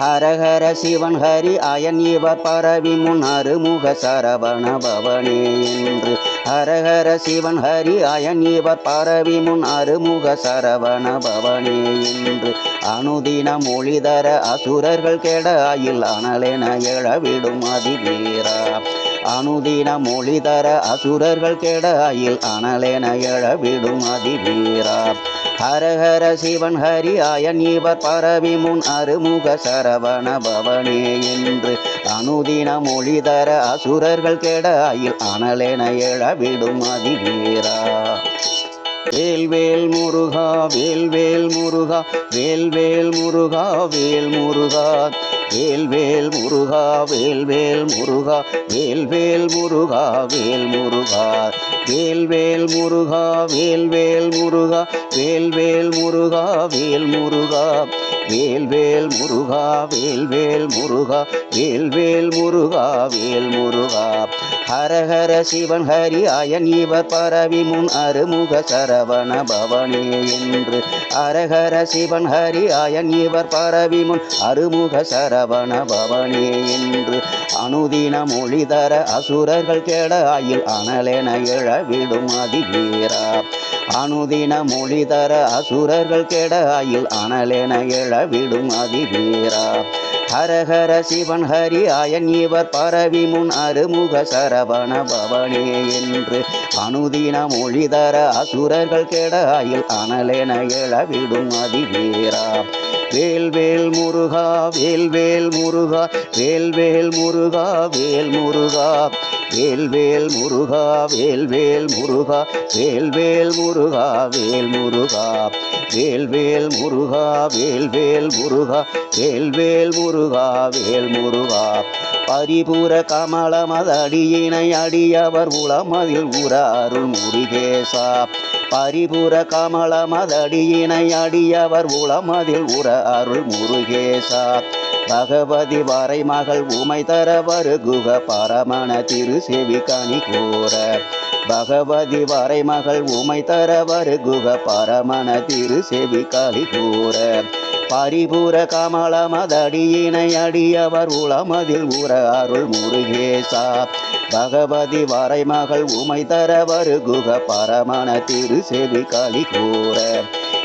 ஹரஹர சிவன் ஹரி அயன் இவர் பரவி முன் அருமுக சரவண பவனே என்று. ஹரஹர சிவன் ஹரி அயன் இவர் பரவி முன் அருமுக சரவண பவனே என்று. அனுதின மொழிதர அசுரர்கள் கெட அயில் அனலென எழவிடும் அதிவீரா. அனுதின மொழி தர அசுரர்கள் கெடாயில் அனலென எழவிடும் அதிவீரா. ஹரஹர சிவன் ஹரி அயன் இவர் பரவி முன் அருமுக சரவண பவனே என்று. அனுதின மொழி தர அசுரர்கள் கெடாயில் அனலென எழவிடும் அதிவீரா. வேல்வேல் முருகா வேல்வேல் முருகா வேல்வேல் முருகா வேல் முருகா. வேல்வேல் முருகா வேல்வேல் முருகா வேல்வேல் முருகா வேல் முருகா. வேல்வேல் முருகா வேல்வேல் முருகா வேல்வேல் முருகா வேல் முருகா. வேல்வேல் முருகா வேல்வேல் முருகா வேல்வேல் முருகா வேல் முருகா. ஹரஹர சிவன் ஹரி அயன் இவர் பரவி முன் அருமுக சரவண பவனே என்று. ஹரஹர சிவன் ஹரி அயன் இவர் பரவி முன் அருமுக சரவண பவனே என்று அனுதின மொழி தர அசுரர்கள் கெட ஆயில் அனலென எழவிடும் அதிவீரா. அனுதின மொழி தர அசுரர்கள் கெட ஆயில் அனலென எழவிடும் அதிவீரா. ஹரஹர சிவன் ஹரி அயன் இவர் பரவி முன் அருமுக சரவண பவனே என்று அனுதின மொழி தர அசுரர்கள் கெட ஆயில் அனலென எழவிடும் அதிவீரா. வேல்வேல் முருகா வேல்வேல் முருகா வேல்வேல் முருகா வேல் முருகா வேல்வேல் முருகா வேல்வேல் முருகா வேல்வேல் முருகா வேல் முருகா வேல்வேல் முருகா வேல்வேல் முருகா வேல்வேல் முருகா வேல் முருகா பரிபூர கமலமதடியினை அடியவர் உளமதில் உற அருள் முருகேசா பரிபுர கமலமதடியினை அடியவர் உளமதில் உற அருள் முருகேசா. பகவதி வரை மகள் உமை தர வருகுக பரமண திரு செவி கனி கூற பகவதி வரை மகள் உமை தர வருகுக பரமண திரு செவி கலி கூற பரிபூர கமலமதடியினை அடியவர் உளமதில் உற அருள் முருகேசா பகவதி வரை மகள் உமை தர வருகுக பரமண திரு செவி களி கூற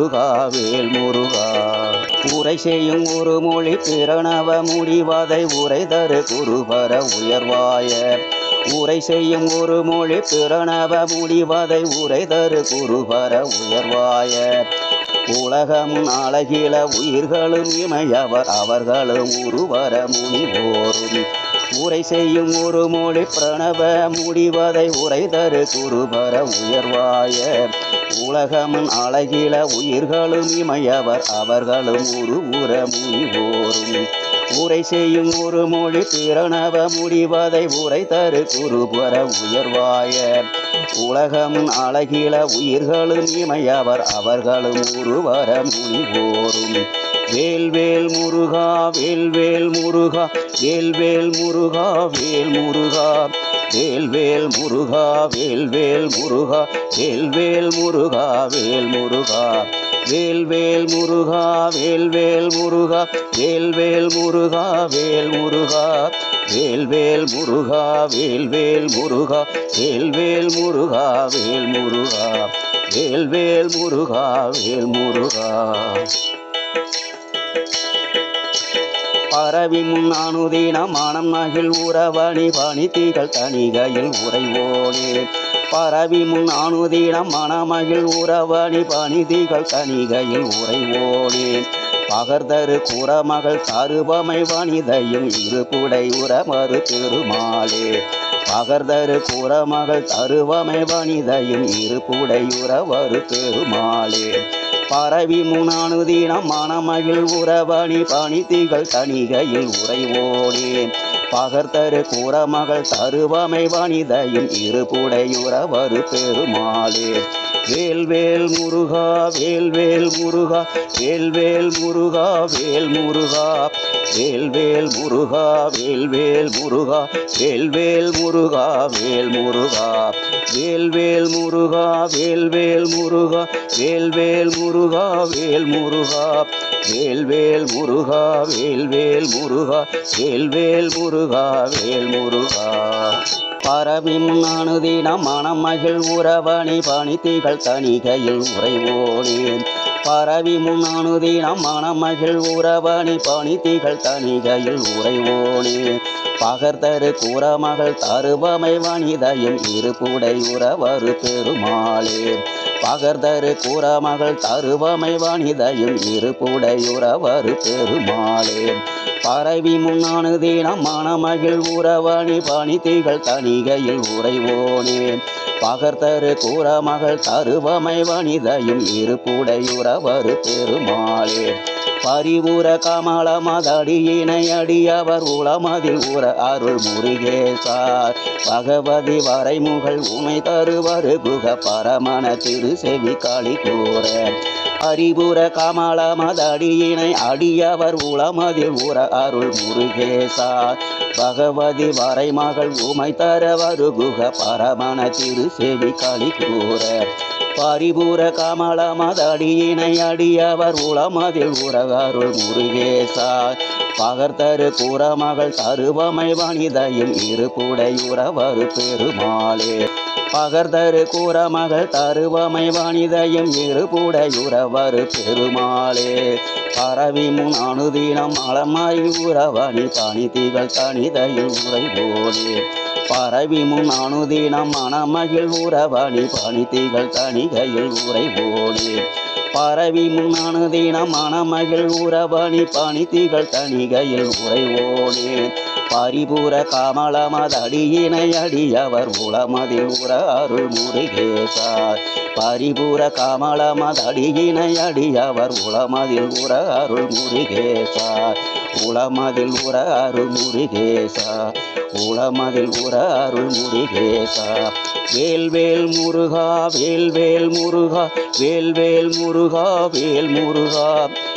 முருகாவேல் முருகா. உரை செய்யும் ஒரு மொழி பிரணவ முடிவதை உரை தரு குருபர உயர்வாய. உரை செய்யும் ஒரு மொழி பிரணவ முடிவதை உரை தரு குருபர உயர்வாய. உலகம் அழகில உயிர்களும் இமையவர் அவர்களும் உருவர முனிவோரும். உரை செய்யும் ஒரு மொழி பிரணவ முடிவதை உரை தரு குருபர உயர்வாய. உலகம் அழகில உயிர்களும் இமையவர் அவர்களும் உருவுற முனிவோரும். உரை செய்யும் ஒரு மொழி திறனவ முடிவதை உரை தரு குருபர உயர்வாய உலகம் அழகில உயிர்களும் இமையவர் அவர்களும் உருவர முனிவோரும் வேல்வேல் முருகா வேல்வேல் முருகா வேல்வேல் முருகா வேல் முருகா. வேல்வேல் முருகா வேல்வேல் முருகா வேல்வேல் முருகா வேல் முருகா. வேல்வேல் முருகா வேல்வேல் முருகா வேல்வேல் முருகா வேல் முருகா வேல்வேல் முருகா வேல்வேல் முருகா வேல்வேல் முருகா வேல் முருகா வேல்வேல் முருகா வேல் முருகா. பரவி முன் அனுதினம் மனம் மகிழ் உறவணி பணி தீகள் தணிகையில் உறைவோனே. பரவி முன் அனுதினம் மனமகிழ் உறவணி பணிதிகள் கணிகையில் உறைவோனேன் பகர்தரு குறமகள் தருபமை வனிதையும் இருபுடை உரமறு திருமாலே. பகர்தரு குறமகள் தருவமை வனிதையும் இருப்புடையுறவரு பெருமாளே பரவி முனானுதீனம் மனமகிழ் உறவணி பணித்திகள் தணிகையில் உறைவோடே பகர்தரு கூறமகள் தருவமை வனிதையும் இருபுடையுறவரு பெருமாளே. வேல்வேல் முருகா வேல்வேல் முருகா வேல்வேல் முருகா வேல் முருகா. வேல்வேல் முருகா வேல்வேல் முருகா வேல்வேல் முருகா வேல் முருகா. வேல்வேல் முருகா வேல்வேல் முருகா வேல்வேல் முருகா. முருகா வேல் முருகா. வேல்வேல் முருகா வேல்வேல் முருகா. வேல்வேல் முருகா வேல் முருகா. பரவிம் முன்னானுதீனம் மனமகிழ் மகிழ் உறவணி பணித்திகள் தணிகையில் உறைவோனேன். பரவி முன்னானுதீனம் மனம் மகிழ் உறவணி பணித்திகள் தனிகையில் உறைவோனே. பகர்தரு கூறமகள் தருவமை வனிதையும் இருப்புடை உறவரு பெருமாளே. பகர்தரு கூறமகள் தருவமை வனிதையும் இருப்புடையுறவரு பெருமாளே. பரவி முன்னானு தீனம் மணமகிழ் உறவணி பணித்திகள் உறைவோனேன் பகர்த்தரு கூற கூறமகள் தருவமை வனிதையும் இருப்புடையுறவரு பெருமாளே. பரிவுர கமல மதடியினை அடியவர் உளமதில் உற அருள் முருகேசார். பகவதி வரைமுகள் உமை தருவரு குக பரமண திரு செவி காளி கூற. அறிவுர கமல மதடியினை அடியவர் உளமதில் உற அருள் முருகேசார். பகவதி வரைமகள் உமை தரவரு குக பரமண திரு செவி காளி கூற பாரிபூர கமல மதடியினை அடியவர் உளமதில் உறகருள் முருகேசா பகர்தரு கூறமகள் தருவமை வனிதையும் இருப்புடையுறவரு பெருமாளே. பகர்தரு கூற மகள் தருவமை வனிதையும் இருபுடையுறவரு பெருமாளே. பரவி முன் அனுதினம் மலமாய் உறவணி தனி திகழ் தனிதையில் உறைவோடே பரவி முன் அனுதினம் மனமகிழ் உறவணி பணி பணித்திகள் தணிகையில் உறைவோடே பரவி முன் அனுதினம் மணமகிழ் உறவணி பணித்திகள் தணிகையில் உறைவோடே பரிபூர கமலமதடியினை அடியவர் உளமதில் உற அருள் முருகேசா பரிபூர கமலமதடியினை அடியவர் உளமதில் உற அருள் முருகேசார். உளமதில் உற அருள் முருகேசா உளமதில் உற அருள் முருகேசா வேல்வேல் முருகா வேல்வேல் முருகா வேல்வேல் முருகா வேல் முருகா.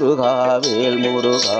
முருகா வேல் முருகா.